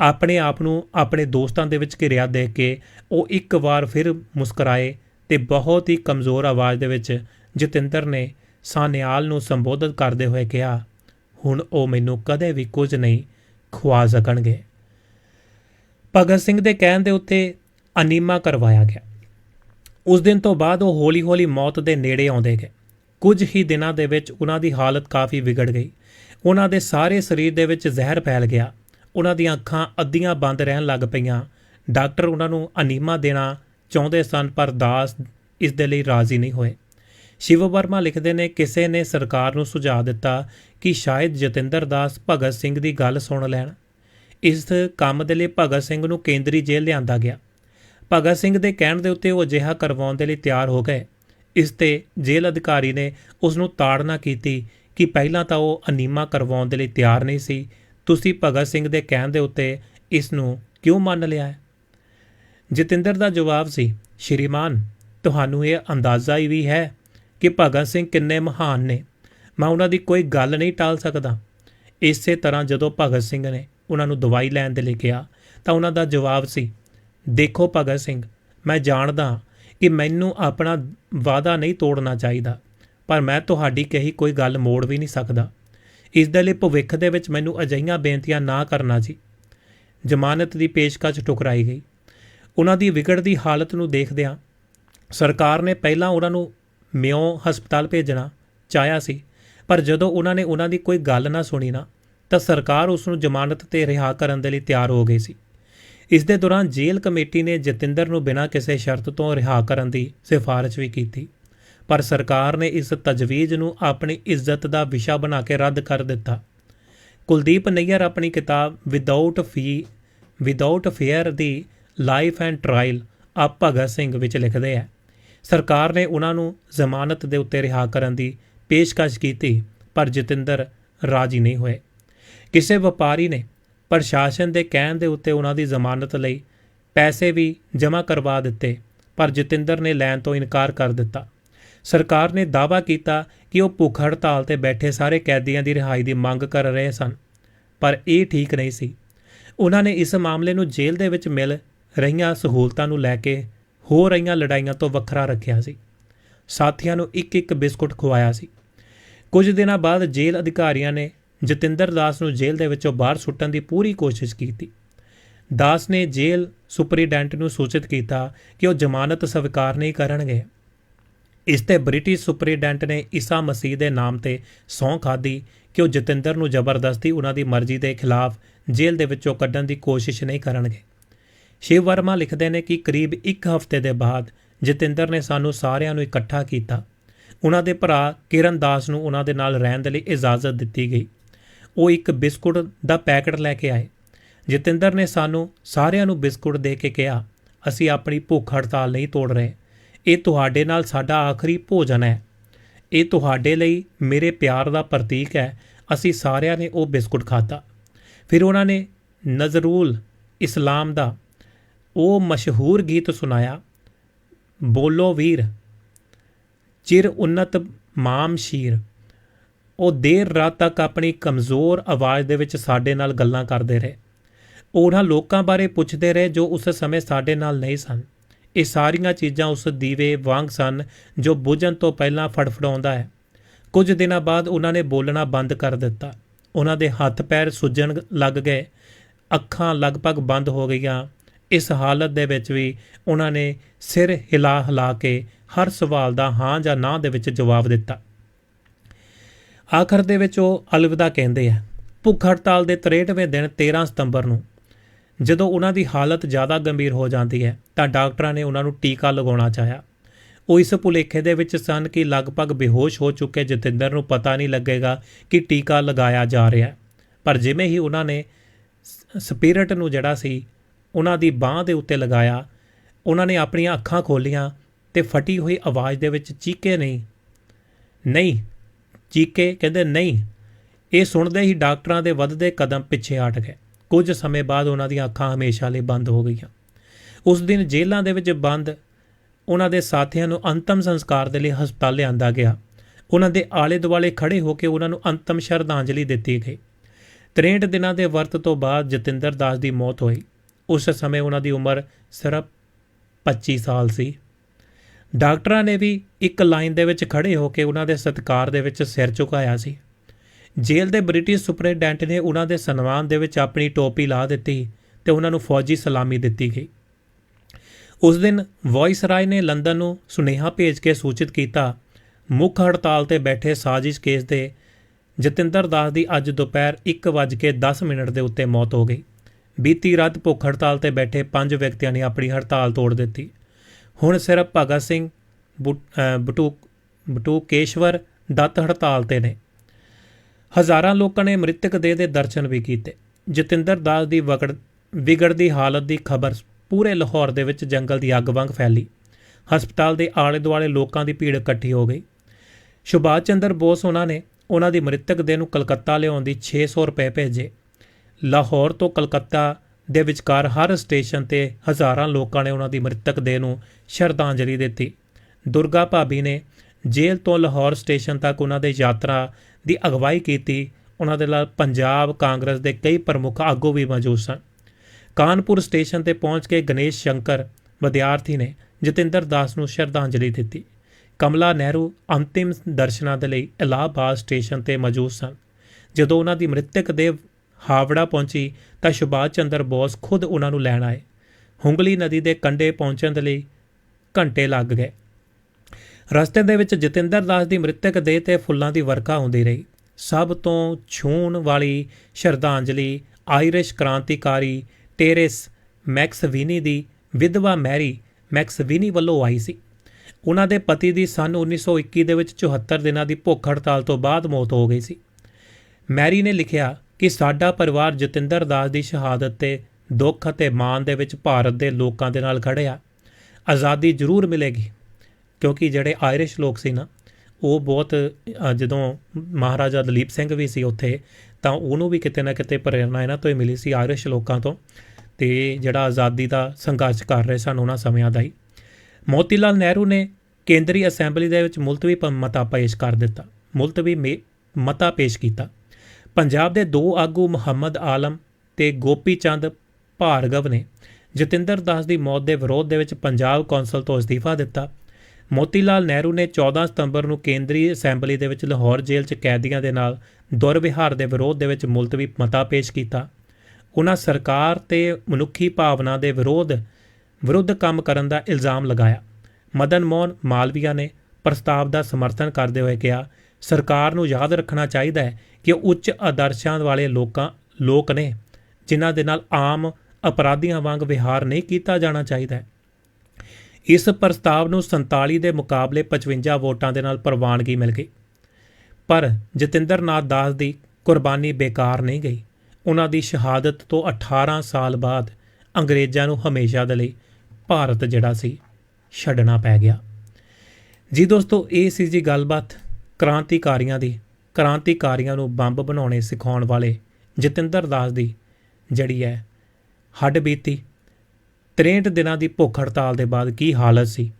ਆਪਣੇ ਆਪ ਨੂੰ ਆਪਣੇ ਦੋਸਤਾਂ ਦੇ ਵਿੱਚ ਘਿਰਿਆ ਦੇਖ ਕੇ ਉਹ ਇੱਕ ਵਾਰ ਫਿਰ ਮੁਸਕਰਾਏ ਤੇ ਬਹੁਤ ਹੀ ਕਮਜ਼ੋਰ ਆਵਾਜ਼ ਦੇ ਵਿੱਚ ਜਤਿੰਦਰ ਨੇ ਸਾਨਿਆਲ ਨੂੰ ਸੰਬੋਧਿਤ ਕਰਦੇ ਹੋਏ ਕਿਹਾ, ਹੁਣ ਉਹ ਮੈਨੂੰ ਕਦੇ ਵੀ ਕੁਝ ਨਹੀਂ ਖਵਾ ਸਕਣਗੇ। ਭਗਤ ਸਿੰਘ ਦੇ ਕਹਿਣ ਦੇ ਉੱਤੇ ਅਨੀਮਾ ਕਰਵਾਇਆ ਗਿਆ। ਉਸ ਦਿਨ ਤੋਂ ਬਾਅਦ ਉਹ ਹੌਲੀ-ਹੌਲੀ ਮੌਤ ਦੇ ਨੇੜੇ ਆਉਂਦੇ ਗਏ। ਕੁਝ ਹੀ ਦਿਨਾਂ ਦੇ ਵਿੱਚ ਉਹਨਾਂ ਦੀ ਹਾਲਤ ਕਾਫੀ ਵਿਗੜ ਗਈ। ਉਹਨਾਂ ਦੇ ਸਾਰੇ ਸਰੀਰ ਦੇ ਵਿੱਚ ਜ਼ਹਿਰ ਫੈਲ ਗਿਆ। ਉਹਨਾਂ ਦੀਆਂ ਅੱਖਾਂ ਅੱਧੀਆਂ ਬੰਦ ਰਹਿਣ ਲੱਗ ਪਈਆਂ। ਡਾਕਟਰ ਉਹਨਾਂ ਨੂੰ ਅਨੀਮਾ ਦੇਣਾ ਚਾਹੁੰਦੇ ਸਨ, ਪਰ ਦਾਸ ਇਸ ਦੇ ਲਈ ਰਾਜ਼ੀ ਨਹੀਂ ਹੋਏ। ਸ਼ਿਵ ਵਰਮਾ ਲਿਖਦੇ ਨੇ, ਕਿਸੇ ਨੇ ਸਰਕਾਰ ਨੂੰ ਸੁਝਾਅ ਦਿੱਤਾ ਕਿ ਸ਼ਾਇਦ ਜਤਿੰਦਰ ਦਾਸ ਭਗਤ ਸਿੰਘ ਦੀ ਗੱਲ ਸੁਣ ਲੈਣ। ਇਸ ਕੰਮ ਦੇ ਲਈ ਭਗਤ ਸਿੰਘ ਨੂੰ ਕੇਂਦਰੀ ਜੇਲ੍ਹ ਲਿਆਂਦਾ ਗਿਆ। ਭਗਤ ਸਿੰਘ ਦੇ ਕਹਿਣ ਦੇ ਉੱਤੇ ਉਹ ਅਜਿਹਾ ਕਰਵਾਉਣ ਦੇ ਲਈ ਤਿਆਰ ਹੋ ਗਏ। ਇਸ ਤੇ ਜੇਲ੍ਹ ਅਧਿਕਾਰੀ ਨੇ ਉਸ ਨੂੰ ਤਾੜਨਾ ਕੀਤੀ ਕਿ ਪਹਿਲਾਂ ਤਾਂ ਉਹ ਅਨੀਮਾ ਕਰਵਾਉਣ ਦੇ ਲਈ ਤਿਆਰ ਨਹੀਂ ਸੀ। ਤੁਸੀਂ ਭਗਤ ਸਿੰਘ ਦੇ ਕਹਿਣ ਦੇ ਉੱਤੇ ਇਸ ਨੂੰ ਕਿਉਂ ਮੰਨ ਲਿਆ ਜਤਿੰਦਰ ਦਾ ਜਵਾਬ ਸੀ, ਸ਼੍ਰੀਮਾਨ, ਤੁਹਾਨੂੰ ਇਹ ਅੰਦਾਜ਼ਾ ਹੀ ਵੀ ਹੈ ਕਿ ਭਗਤ ਸਿੰਘ ਕਿੰਨੇ ਮਹਾਨ ਨੇ। ਮੈਂ ਉਹਨਾਂ ਦੀ ਕੋਈ ਗੱਲ ਨਹੀਂ ਟਾਲ ਸਕਦਾ। ਇਸੇ ਤਰ੍ਹਾਂ ਜਦੋਂ ਭਗਤ ਸਿੰਘ ਨੇ ਉਹਨਾਂ ਨੂੰ ਦਵਾਈ ਲੈਣ ਦੇ ਲਈ ਕਿਹਾ ਤਾਂ ਉਹਨਾਂ ਦਾ ਜਵਾਬ ਸੀ ਦੇਖੋ ਭਗਤ ਸਿੰਘ, ਮੈਂ ਜਾਣਦਾ ਕਿ ਮੈਨੂੰ ਆਪਣਾ ਵਾਅਦਾ ਨਹੀਂ ਤੋੜਨਾ ਚਾਹੀਦਾ, ਪਰ ਮੈਂ ਤੁਹਾਡੀ ਕਹੀ ਕੋਈ ਗੱਲ ਮੋੜ ਵੀ ਨਹੀਂ ਸਕਦਾ। ਇਸ ਦੇ ਲਈ ਭਵਿੱਖ ਦੇ ਵਿੱਚ ਮੈਨੂੰ ਅਜਿਹੀਆਂ ਬੇਨਤੀਆਂ ਨਾ ਕਰਨਾ ਜੀ। ਜ਼ਮਾਨਤ ਦੀ ਪੇਸ਼ਕਸ਼ ਠੁਕਰਾਈ ਗਈ। ਉਹਨਾਂ ਦੀ ਵਿਗੜਦੀ ਹਾਲਤ ਨੂੰ ਦੇਖਦਿਆਂ ਸਰਕਾਰ ਨੇ ਪਹਿਲਾਂ ਉਹਨਾਂ ਨੂੰ ਮਿਓ ਹਸਪਤਾਲ ਭੇਜਣਾ ਚਾਹਿਆ ਸੀ, ਪਰ ਜਦੋਂ ਉਹਨਾਂ ਨੇ ਉਹਨਾਂ ਦੀ ਕੋਈ ਗੱਲ ਨਾ ਸੁਣੀ ਨਾ, ਤਾਂ ਸਰਕਾਰ ਉਸ ਨੂੰ ਜ਼ਮਾਨਤ ਤੇ ਰਿਹਾ ਕਰਨ ਦੇ ਲਈ ਤਿਆਰ ਹੋ ਗਈ ਸੀ। ਇਸ ਦੇ ਦੌਰਾਨ ਜੇਲ੍ਹ ਕਮੇਟੀ ਨੇ ਜਤਿੰਦਰ ਨੂੰ ਬਿਨਾਂ ਕਿਸੇ ਸ਼ਰਤ ਤੋਂ ਰਿਹਾ ਕਰਨ ਦੀ ਸਿਫਾਰਿਸ਼ ਵੀ ਕੀਤੀ। ਪਰ ਸਰਕਾਰ ਨੇ ਇਸ ਤਜਵੀਜ਼ ਨੂੰ ਆਪਣੀ ਇੱਜ਼ਤ ਦਾ ਵਿਸ਼ਾ ਬਣਾ ਕੇ ਰੱਦ ਕਰ ਦਿੱਤਾ। ਕੁਲਦੀਪ ਨਈਅਰ ਆਪਣੀ ਕਿਤਾਬ ਵਿਦਆਊਟ ਫੀ, ਵਿਦਆਊਟ ਫੇਅਰ ਦੀ ਲਾਈਫ ਐਂਡ ਟ੍ਰਾਇਲ ਆਪ ਭਗਤ ਸਿੰਘ ਵਿੱਚ ਲਿਖਦੇ ਹੈ। ਸਰਕਾਰ ਨੇ ਉਹਨਾਂ ਨੂੰ ਜ਼ਮਾਨਤ ਦੇ ਉੱਤੇ ਰਿਹਾ ਕਰਨ ਦੀ ਪੇਸ਼ਕਸ਼ ਕੀਤੀ, ਪਰ ਜਤਿੰਦਰ ਰਾਜੀ ਨਹੀਂ ਹੋਏ। ਕਿਸੇ ਵਪਾਰੀ ਨੇ ਪ੍ਰਸ਼ਾਸਨ ਦੇ ਕਹਿਣ ਦੇ ਉੱਤੇ ਉਹਨਾਂ ਦੀ ਜ਼ਮਾਨਤ ਲਈ ਪੈਸੇ ਵੀ ਜਮ੍ਹਾਂ ਕਰਵਾ ਦਿੱਤੇ, ਪਰ ਜਤਿੰਦਰ ਨੇ ਲੈਣ ਤੋਂ ਇਨਕਾਰ ਕਰ ਦਿੱਤਾ। ਸਰਕਾਰ ਨੇ ਦਾਅਵਾ ਕੀਤਾ ਕਿ ਉਹ ਭੁੱਖ ਹੜਤਾਲ ਤੇ ਬੈਠੇ ਸਾਰੇ ਕੈਦੀਆਂ ਦੀ ਰਿਹਾਈ ਦੀ ਮੰਗ ਕਰ ਰਹੇ ਸਨ, ਪਰ ਇਹ ਠੀਕ ਨਹੀਂ ਸੀ। ਉਹਨਾਂ ਨੇ ਇਸ ਮਾਮਲੇ ਨੂੰ ਜੇਲ੍ਹ ਦੇ ਵਿੱਚ ਮਿਲ ਰਹੀਆਂ ਸਹੂਲਤਾਂ ਨੂੰ ਲੈ ਕੇ ਹੋ ਰਹੀਆਂ ਲੜਾਈਆਂ ਤੋਂ ਵੱਖਰਾ ਰੱਖਿਆ ਸੀ। ਸਾਥੀਆਂ ਨੂੰ ਇੱਕ ਇੱਕ ਬਿਸਕੁਟ ਖਵਾਇਆ ਸੀ। ਕੁਝ ਦਿਨਾਂ ਬਾਅਦ ਜੇਲ੍ਹ ਅਧਿਕਾਰੀਆਂ ਨੇ ਜਤਿੰਦਰ ਦਾਸ ਨੂੰ ਜੇਲ੍ਹ ਦੇ ਵਿੱਚੋਂ ਬਾਹਰ ਸੁੱਟਣ ਦੀ ਪੂਰੀ ਕੋਸ਼ਿਸ਼ ਕੀਤੀ। ਦਾਸ ਨੇ ਜੇਲ੍ਹ ਸੁਪਰੀਡੈਂਟ ਨੂੰ ਸੂਚਿਤ ਕੀਤਾ ਕਿ ਉਹ ਜ਼ਮਾਨਤ ਸਵੀਕਾਰ ਨਹੀਂ ਕਰਨਗੇ। ਇਸ ਤੇ ਬ੍ਰਿਟਿਸ਼ ਸੁਪਰੀਡੈਂਟ ਨੇ ਈਸਾ ਮਸੀਹ ਦੇ ਨਾਮ ਤੇ ਸਹੁੰ ਖਾਦੀ ਕਿ ਉਹ ਜਤਿੰਦਰ ਨੂੰ ਜ਼ਬਰਦਸਤੀ ਉਹਨਾਂ ਦੀ ਮਰਜ਼ੀ ਦੇ ਖਿਲਾਫ ਜੇਲ੍ਹ ਦੇ ਵਿੱਚੋਂ ਕੱਢਣ ਦੀ ਕੋਸ਼ਿਸ਼ ਨਹੀਂ ਕਰਨਗੇ। ਸ਼ਿਵ ਵਰਮਾ ਲਿਖਦੇ ਨੇ ਕਿ ਕਰੀਬ 1 ਹਫ਼ਤੇ ਦੇ ਬਾਅਦ ਜਤਿੰਦਰ ਨੇ ਸਾਨੂੰ ਸਾਰਿਆਂ ਨੂੰ ਇਕੱਠਾ ਕੀਤਾ। ਉਹਨਾਂ ਦੇ ਭਰਾ ਕਿਰਨ ਦਾਸ ਨੂੰ ਉਹਨਾਂ ਦੇ ਨਾਲ ਰਹਿਣ ਦੇ ਲਈ ਇਜਾਜ਼ਤ ਦਿੱਤੀ ਗਈ। ਉਹ ਇੱਕ ਬਿਸਕੁਟ ਦਾ ਪੈਕਟ ਲੈ ਕੇ ਆਏ। ਜਤਿੰਦਰ ਨੇ ਸਾਨੂੰ ਸਾਰਿਆਂ ਨੂੰ ਬਿਸਕੁਟ ਦੇ ਕੇ ਕਿਹਾ, ਅਸੀਂ ਆਪਣੀ ਭੁੱਖ ਹੜਤਾਲ ਨਹੀਂ ਤੋੜ ਰਹੇ। ਇਹ ਤੁਹਾਡੇ ਨਾਲ ਸਾਡਾ ਆਖਰੀ ਭੋਜਨ ਹੈ। ਇਹ ਤੁਹਾਡੇ ਲਈ ਮੇਰੇ ਪਿਆਰ ਦਾ ਪ੍ਰਤੀਕ ਹੈ। ਅਸੀਂ ਸਾਰਿਆਂ ਨੇ ਉਹ ਬਿਸਕੁਟ ਖਾਧਾ। ਫਿਰ ਉਹਨਾਂ ਨੇ ਨਜ਼ਰੂਲ ਇਸਲਾਮ ਦਾ ਉਹ ਮਸ਼ਹੂਰ ਗੀਤ ਸੁਨਾਇਆ ਬੋਲੋ ਵੀਰ, ਚਿਰ ਉન્નਤ ਮਾਮ ਸ਼ੀਰ। ਉਹ ਦੇਰ ਰਾਤ ਤੱਕ ਆਪਣੀ ਕਮਜ਼ੋਰ ਆਵਾਜ਼ ਦੇ ਵਿੱਚ ਸਾਡੇ ਨਾਲ ਗੱਲਾਂ ਕਰਦੇ ਰਹੇ। ਉਹਨਾਂ ਲੋਕਾਂ ਬਾਰੇ ਪੁੱਛਦੇ ਰਹੇ ਜੋ ਉਸ ਸਮੇਂ ਸਾਡੇ ਨਾਲ ਨਹੀਂ ਸਨ। ਇਹ ਸਾਰੀਆਂ ਚੀਜ਼ਾਂ ਉਸ ਦੀਵੇ ਵਾਂਗ ਸਨ ਜੋ ਬੁਝਣ ਤੋਂ ਪਹਿਲਾਂ ਫੜਫੜਾਉਂਦਾ ਹੈ। ਕੁਝ ਦਿਨਾਂ ਬਾਅਦ ਉਹਨਾਂ ਨੇ ਬੋਲਣਾ ਬੰਦ ਕਰ ਦਿੱਤਾ। ਉਹਨਾਂ ਦੇ ਹੱਥ ਪੈਰ ਸੁੱਜਣ ਲੱਗ ਗਏ। ਅੱਖਾਂ ਲਗਭਗ ਬੰਦ ਹੋ ਗਈਆਂ। ਇਸ ਹਾਲਤ ਦੇ ਵਿੱਚ ਵੀ ਉਹਨਾਂ ਨੇ ਸਿਰ ਹਿਲਾ ਹਿਲਾ ਕੇ ਹਰ ਸਵਾਲ ਦਾ ਹਾਂ ਜਾਂ ਨਾ ਦੇ ਵਿੱਚ ਜਵਾਬ ਦਿੱਤਾ। ਆਖਰ ਦੇ ਵਿੱਚ ਉਹ ਅਲਵਿਦਾ ਕਹਿੰਦੇ ਆ, ਭੁੱਖ ਹੜਤਾਲ ਦੇ 63ਵੇਂ ਦਿਨ 13 ਸਤੰਬਰ ਨੂੰ। ਜਦੋਂ ਉਹਨਾਂ ਦੀ ਹਾਲਤ ਜ਼ਿਆਦਾ ਗੰਭੀਰ ਹੋ ਜਾਂਦੀ ਹੈ, ਤਾਂ ਡਾਕਟਰਾਂ ਨੇ ਉਹਨਾਂ ਨੂੰ ਟੀਕਾ ਲਗਾਉਣਾ ਚਾਹਿਆ। ਉਹ ਇਸ ਭੁਲੇਖੇ ਦੇ ਵਿੱਚ ਸਨ ਕਿ ਲਗਭਗ ਬੇਹੋਸ਼ ਹੋ ਚੁੱਕੇ ਜਤਿੰਦਰ ਨੂੰ ਪਤਾ ਨਹੀਂ ਲੱਗੇਗਾ ਕਿ ਟੀਕਾ ਲਗਾਇਆ ਜਾ ਰਿਹਾ ਪਰ ਜਿਵੇਂ ਹੀ ਉਹਨਾਂ ਨੇ ਸਪਿਰਟ ਨੂੰ ਜਿਹੜਾ ਸੀ, ਉਹਨਾਂ ਦੀ ਬਾਹ ਦੇ ਉੱਤੇ ਲਗਾਇਆ, ਉਹਨਾਂ ਨੇ ਆਪਣੀਆਂ ਅੱਖਾਂ ਖੋਲੀਆਂ ਤੇ ਫਟੀ ਹੋਈ ਆਵਾਜ਼ ਦੇ ਵਿੱਚ ਚੀਕੇ ਨਹੀਂ ਨਹੀਂ ਚੀਕੇ ਕਹਿੰਦੇ ਨਹੀਂ। ਇਹ ਸੁਣਦੇ ਹੀ ਡਾਕਟਰਾਂ ਦੇ ਵੱਧਦੇ ਕਦਮ ਪਿੱਛੇ ਹਟ ਗਏ। ਕੁਝ ਸਮੇਂ ਬਾਅਦ ਉਹਨਾਂ ਦੀਆਂ ਅੱਖਾਂ ਹਮੇਸ਼ਾ ਲਈ ਬੰਦ ਹੋ ਗਈਆਂ। ਉਸ ਦਿਨ ਜੇਲ੍ਹਾਂ ਦੇ ਵਿੱਚ ਬੰਦ ਉਹਨਾਂ ਦੇ ਸਾਥੀਆਂ ਨੂੰ ਅੰਤਮ ਸੰਸਕਾਰ ਦੇ ਲਈ ਹਸਪਤਾਲ ਲਿਆਂਦਾ ਗਿਆ। ਉਹਨਾਂ ਦੇ ਆਲੇ ਦੁਆਲੇ ਖੜੇ ਹੋ ਕੇ ਉਹਨਾਂ ਨੂੰ ਅੰਤਮ ਸ਼ਰਧਾਂਜਲੀ ਦਿੱਤੀ ਗਈ। 63 ਦਿਨਾਂ ਦੇ ਵਰਤ ਤੋਂ ਬਾਅਦ ਜਤਿੰਦਰ ਦਾਸ ਦੀ ਮੌਤ ਹੋਈ। ਉਸ ਸਮੇਂ ਉਹਨਾਂ ਦੀ ਉਮਰ ਸਿਰਫ 25 ਸਾਲ ਸੀ। ਡਾਕਟਰਾਂ ਨੇ ਵੀ ਇੱਕ ਲਾਈਨ ਦੇ ਵਿੱਚ ਖੜੇ ਹੋ ਕੇ ਉਹਨਾਂ ਦੇ ਸਤਿਕਾਰ ਦੇ ਵਿੱਚ ਸਿਰ ਝੁਕਾਇਆ ਸੀ। ਜੇਲ੍ਹ ਦੇ ਬ੍ਰਿਟਿਸ਼ ਸੁਪਰਡੈਂਟ ਨੇ ਉਹਨਾਂ ਦੇ ਸਨਮਾਨ ਦੇ ਵਿੱਚ ਆਪਣੀ ਟੋਪੀ ਲਾ ਦਿੱਤੀ ਤੇ ਉਹਨਾਂ ਨੂੰ ਫੌਜੀ ਸਲਾਮੀ ਦਿੱਤੀ ਗਈ। ਉਸ ਦਿਨ ਵਾਇਸਰਾਏ ਨੇ ਲੰਡਨ ਨੂੰ ਸੁਨੇਹਾ ਭੇਜ ਕੇ ਸੂਚਿਤ ਕੀਤਾ, ਮੁੱਖ ਹੜਤਾਲ ਤੇ ਬੈਠੇ ਸਾਜ਼ਿਸ਼ ਕੇਸ ਦੇ ਜਤਿੰਦਰ ਦਾਸ ਦੀ ਅੱਜ ਦੁਪਹਿਰ 1:10 ਮਿੰਟ ਦੇ ਉੱਤੇ ਮੌਤ ਹੋ ਗਈ। ਬੀਤੀ ਰਾਤ ਭੁੱਖ ਹੜਤਾਲ ਤੇ ਬੈਠੇ ਪੰਜ ਵਿਅਕਤੀਆਂ ਨੇ ਆਪਣੀ ਹੜਤਾਲ ਤੋੜ ਦਿੱਤੀ। ਹੁਣ ਸਿਰਫ ਭਗਤ ਸਿੰਘ, ਬੁ- ਬਟੂ ਬਟੂਕੇਸ਼ਵਰ ਦੱਤ ਹੜਤਾਲ ਤੇ ਨੇ। ਹਜ਼ਾਰਾਂ ਲੋਕਾਂ ਨੇ ਮ੍ਰਿਤਕ ਦੇਹ ਦੇ ਦਰਸ਼ਨ ਵੀ ਕੀਤੇ। ਜਤਿੰਦਰ ਦਾਸ ਦੀ ਵਗੜ ਵਿਗੜਦੀ ਹਾਲਤ ਦੀ ਖਬਰ ਪੂਰੇ ਲਾਹੌਰ ਦੇ ਵਿੱਚ ਜੰਗਲ ਦੀ ਅੱਗ ਵਾਂਗ ਫੈਲੀ। ਹਸਪਤਾਲ ਦੇ ਆਲੇ ਦੁਆਲੇ ਲੋਕਾਂ ਦੀ ਭੀੜ ਇਕੱਠੀ ਹੋ ਗਈ। ਸੁਭਾਸ਼ ਚੰਦਰ ਬੋਸ ਉਹਨਾਂ ਨੇ ਉਹਨਾਂ ਦੀ ਮ੍ਰਿਤਕ ਦੇਹ ਨੂੰ ਕਲਕੱਤਾ ਲਿਆਉਣ ਦੀ 600 ਰੁਪਏ ਭੇਜੇ। ਲਾਹੌਰ ਤੋਂ ਕਲਕੱਤਾ ਦੇ ਵਿਚਕਾਰ ਹਰ ਸਟੇਸ਼ਨ ਤੇ ਹਜ਼ਾਰਾਂ ਲੋਕਾਂ ਨੇ ਉਹਨਾਂ ਦੀ ਮ੍ਰਿਤਕ ਦੇਹ ਨੂੰ ਸ਼ਰਧਾਂਜਲੀ ਦਿੱਤੀ। ਦੁਰਗਾ ਭਾਬੀ ਨੇ ਜੇਲ੍ਹ ਤੋਂ ਲਾਹੌਰ ਸਟੇਸ਼ਨ ਤੱਕ ਉਹਨਾਂ ਦੇ ਯਾਤਰਾ ਦੀ ਅਗਵਾਈ ਕੀਤੀ। ਉਹਨਾਂ ਦੇ ਨਾਲ ਪੰਜਾਬ, ਕਾਂਗਰਸ ਦੇ ਕਈ ਪ੍ਰਮੁੱਖ ਆਗੂ ਵੀ ਮੌਜੂਦ ਸਨ। ਕਾਨਪੁਰ ਸਟੇਸ਼ਨ ਤੇ ਪਹੁੰਚ ਕੇ ਗਣੇਸ਼ ਸ਼ੰਕਰ, ਵਿਦਿਆਰਥੀ ਨੇ ਜਤਿੰਦਰ ਦਾਸ ਨੂੰ ਸ਼ਰਧਾਂਜਲੀ ਦਿੱਤੀ। ਕਮਲਾ ਨਹਿਰੂ ਅੰਤਿਮ ਦਰਸ਼ਨਾਂ ਦੇ ਲਈ ਇਲਾਹਾਬਾਦ ਸਟੇਸ਼ਨ ਤੇ ਮੌਜੂਦ ਸਨ। ਜਦੋਂ ਉਹਨਾਂ ਦੀ ਮ੍ਰਿਤਕ ਦੇਹ ਹਾਵੜਾ ਪਹੁੰਚੀ ਤਾਂ ਸੁਭਾਸ਼ ਚੰਦਰ ਬੋਸ ਖੁਦ ਉਹਨਾਂ ਨੂੰ ਲੈਣ ਆਏ। ਹੁੰਗਲੀ ਨਦੀ ਦੇ ਕੰਢੇ ਪਹੁੰਚਣ ਦੇ ਲਈ ਘੰਟੇ ਲੱਗ ਗਏ। ਰਸਤੇ ਦੇ ਵਿੱਚ ਜਤਿੰਦਰ ਦਾਸ ਦੀ ਮ੍ਰਿਤਕ ਦੇਹ ਤੇ ਫੁੱਲਾਂ ਦੀ ਵਰਖਾ ਹੁੰਦੀ ਰਹੀ। ਸਭ ਤੋਂ ਛੂਣ ਵਾਲੀ ਸ਼ਰਧਾਂਜਲੀ ਆਇਰਿਸ਼ ਕ੍ਰਾਂਤੀਕਾਰੀ ਟੇਰੇਸ ਮੈਕਸਵੀਨੀ ਦੀ ਵਿਧਵਾ ਮੈਰੀ ਮੈਕਸਵੀਨੀ ਵੱਲੋਂ ਆਈ ਸੀ। ਉਹਨਾਂ ਦੇ ਪਤੀ ਦੀ ਸਨ 1921 ਦੇ ਵਿੱਚ 74 ਦਿਨਾਂ ਦੀ ਭੁੱਖ ਹੜਤਾਲ ਤੋਂ ਬਾਅਦ ਮੌਤ ਹੋ ਗਈ ਸੀ। ਮੈਰੀ ਨੇ ਲਿਖਿਆ ਕਿ ਸਾਡਾ ਪਰਿਵਾਰ ਜਤਿੰਦਰ ਦਾਸ ਦੀ ਸ਼ਹਾਦਤ ਤੇ ਦੁੱਖ ਅਤੇ ਮਾਣ ਦੇ ਵਿੱਚ ਭਾਰਤ ਦੇ ਲੋਕਾਂ ਦੇ ਨਾਲ ਖੜਿਆ ਆਜ਼ਾਦੀ ਜ਼ਰੂਰ ਮਿਲੇਗੀ, ਕਿਉਂਕਿ ਜਿਹੜੇ ਆਇਰਿਸ਼ ਲੋਕ ਸੀ ਨਾ, ਉਹ ਬਹੁਤ ਜਦੋਂ ਮਹਾਰਾਜਾ ਦਲੀਪ ਸਿੰਘ ਵੀ ਸੀ ਉੱਥੇ, ਤਾਂ ਉਹਨੂੰ ਵੀ ਕਿਤੇ ਨਾ ਕਿਤੇ ਪ੍ਰੇਰਣਾ ਇਹਨਾਂ ਤੋਂ ਹੀ ਮਿਲੀ ਸੀ ਆਇਰਿਸ਼ ਲੋਕਾਂ ਤੋਂ, ਤੇ ਜਿਹੜਾ ਆਜ਼ਾਦੀ ਦਾ ਸੰਘਰਸ਼ ਕਰ ਰਹੇ ਸਨ ਉਹਨਾਂ ਸਮਿਆਂ ਦਾ ਹੀ। ਮੋਤੀ ਲਾਲ ਨਹਿਰੂ ਨੇ ਕੇਂਦਰੀ ਅਸੈਂਬਲੀ ਦੇ ਵਿੱਚ ਮੁਲਤਵੀ ਮਤਾ ਪੇਸ਼ ਕਰ ਦਿੱਤਾ। ਮੁਲਤਵੀ ਮੇ- ਮਤਾ ਪੇਸ਼ ਕੀਤਾ। ਪੰਜਾਬ ਦੇ ਦੋ ਆਗੂ ਮੁਹੰਮਦ ਆਲਮ ਤੇ ਗੋਪੀ ਚੰਦ ਭਾਰਗਵ ਨੇ ਜਤਿੰਦਰ ਦਾਸ ਦੀ ਮੌਤ ਦੇ ਵਿਰੋਧ ਦੇ ਵਿੱਚ ਪੰਜਾਬ ਕੌਂਸਲ ਤੋਂ ਅਸਤੀਫਾ ਦਿੱਤਾ। ਮੋਤੀਲਾਲ ਨਹਿਰੂ ਨੇ 14 ਸਤੰਬਰ ਨੂੰ ਕੇਂਦਰੀ ਅਸੈਂਬਲੀ ਦੇ ਵਿੱਚ ਲਾਹੌਰ ਜੇਲ੍ਹ 'ਚ ਕੈਦੀਆਂ ਦੇ ਨਾਲ ਦੁਰਵਿਹਾਰ ਦੇ ਵਿਰੋਧ ਦੇ ਵਿੱਚ ਮੁਲਤਵੀ ਮਤਾ ਪੇਸ਼ ਕੀਤਾ। ਉਹਨਾਂ ਸਰਕਾਰ ਤੇ ਮਨੁੱਖੀ ਭਾਵਨਾ ਦੇ ਵਿਰੋਧ ਵਿਰੁੱਧ ਕੰਮ ਕਰਨ ਦਾ ਇਲਜ਼ਾਮ ਲਗਾਇਆ। ਮਦਨ ਮੋਹਨ ਮਾਲਵੀਆ ਨੇ ਪ੍ਰਸਤਾਵ ਦਾ ਸਮਰਥਨ ਕਰਦੇ ਹੋਏ ਕਿਹਾ, ਸਰਕਾਰ ਨੂੰ ਯਾਦ ਰੱਖਣਾ ਚਾਹੀਦਾ ਹੈ ਕਿ ਉੱਚ ਆਦਰਸ਼ਾਂ ਵਾਲੇ ਲੋਕਾਂ, ਲੋਕ ਨੇ, ਜਿਨ੍ਹਾਂ ਦੇ ਨਾਲ ਆਮ ਅਪਰਾਧੀਆਂ ਵਾਂਗ ਵਿਹਾਰ ਨਹੀਂ ਕੀਤਾ ਜਾਣਾ ਚਾਹੀਦਾ ਹੈ। ਇਸ ਪ੍ਰਸਤਾਵ ਨੂੰ 47 ਦੇ ਮੁਕਾਬਲੇ 55 ਵੋਟਾਂ ਦੇ ਨਾਲ ਪ੍ਰਵਾਨਗੀ ਮਿਲ ਗਈ। ਪਰ ਜਤਿੰਦਰ ਨਾਥ ਦਾਸ ਦੀ ਕੁਰਬਾਨੀ ਬੇਕਾਰ ਨਹੀਂ ਗਈ। ਉਹਨਾਂ ਦੀ ਸ਼ਹਾਦਤ ਤੋਂ 18 ਸਾਲ ਬਾਅਦ ਅੰਗਰੇਜ਼ਾਂ ਨੂੰ ਹਮੇਸ਼ਾ ਦੇ ਲਈ ਭਾਰਤ ਜਿਹੜਾ ਸੀ, ਛੱਡਣਾ ਪੈ ਗਿਆ। ਜੀ ਦੋਸਤੋ, ਇਹ ਸੀ ਜੀ ਗੱਲਬਾਤ ਕ੍ਰਾਂਤੀਕਾਰੀਆਂ ਦੀ। ਕ੍ਰਾਂਤੀਕਾਰੀਆਂ ਨੂੰ ਬੰਬ ਬਣਾਉਣੇ ਸਿਖਾਉਣ ਵਾਲੇ ਜਤਿੰਦਰ ਦਾਸ ਦੀ ਜਿਹੜੀ ਹੈ ਹੱਡ ਬੀਤੀ। 63 ਦਿਨਾਂ ਦੀ ਭੁੱਖ ਹੜਤਾਲ ਦੇ ਬਾਅਦ ਕੀ ਹਾਲਤ ਸੀ?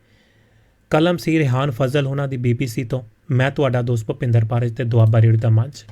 ਕਲਮ ਸੀ ਰਿਹਾਨ ਫਜ਼ਲ, ਉਹਨਾਂ ਦੀ ਬੀਬੀਸੀ ਤੋਂ। ਮੈਂ ਤੁਹਾਡਾ ਦੋਸਤ ਭੁਪਿੰਦਰ ਪਾਰਜ ਤੇ ਦੁਆਬਾ ਰੇਡੀਓ ਦਾ ਮੰਚ।